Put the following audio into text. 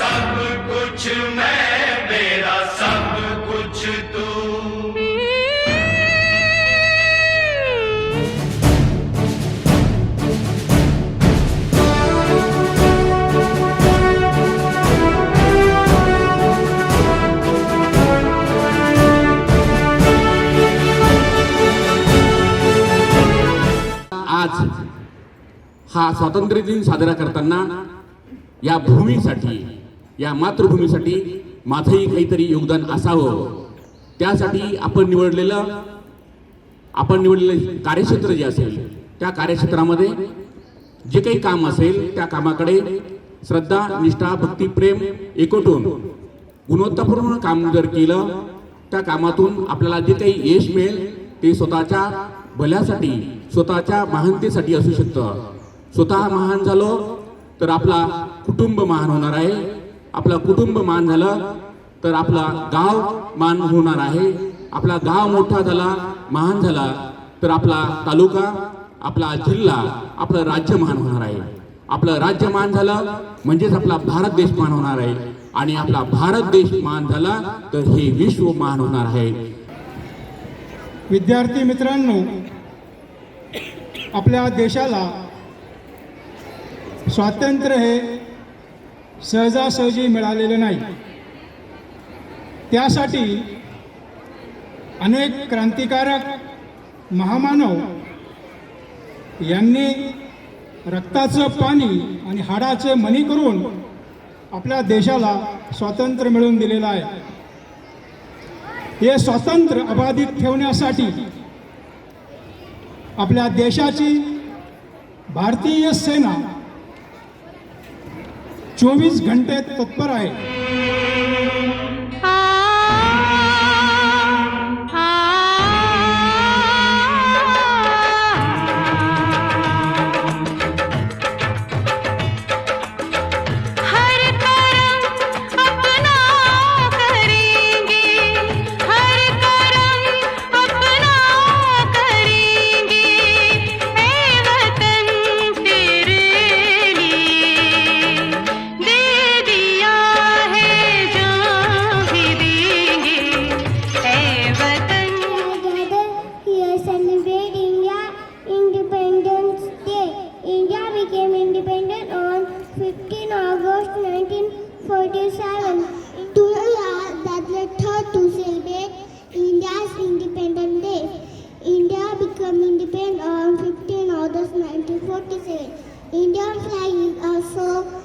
सब कुछ मैं मेरा सब कुछ तू आज हा स्वातंत्र्य दिन साजरा करताना या भूमीसाठी या मातृभूमीसाठी माझंही काहीतरी योगदान असावं. त्यासाठी आपण निवडलेलं आपण निवडलेलं कार्यक्षेत्र जे असेल त्या कार्यक्षेत्रामध्ये जे काही काम असेल त्या कामाकडे श्रद्धा निष्ठा भक्ती प्रेम एकवटून गुणवत्तापूर्ण काम जर केलं त्या कामातून आपल्याला जे काही यश मिळेल ते स्वतःच्या भल्यासाठी स्वतःच्या महानतेसाठी असू शकतं. स्वतः महान झालो तर आपला कुटुंब महान होणार आहे. आपला कुटुंब महान झालं तर आपला गाव मान होणार आहे. आपला गाव मोठा झाला महान झाला तर आपला तालुका आपला जिल्हा आपलं राज्य महान होणार आहे. आपलं राज्य मान झालं म्हणजेच आपला भारत देश मान होणार आहे. आणि आपला भारत देश मान झाला तर हे विश्व मान होणार आहे. विद्यार्थी मित्रांनो आपल्या देशाला स्वातंत्र्य हे सहजासहजी मिळालेले नाही. त्यासाठी अनेक क्रांतिकारक महामानव यांनी रक्ताचं पाणी आणि हाडाचे मणी करून आपल्या देशाला स्वातंत्र्य मिळवून दिलेलं आहे. हे स्वातंत्र्य अबाधित ठेवण्यासाठी आपल्या देशाची भारतीय सेना चोवीस घंटे तत्पर आहे. 1947. Today that the third to celebrate India's Independence Day. India became independent on 15 August 1947. Indian flag is also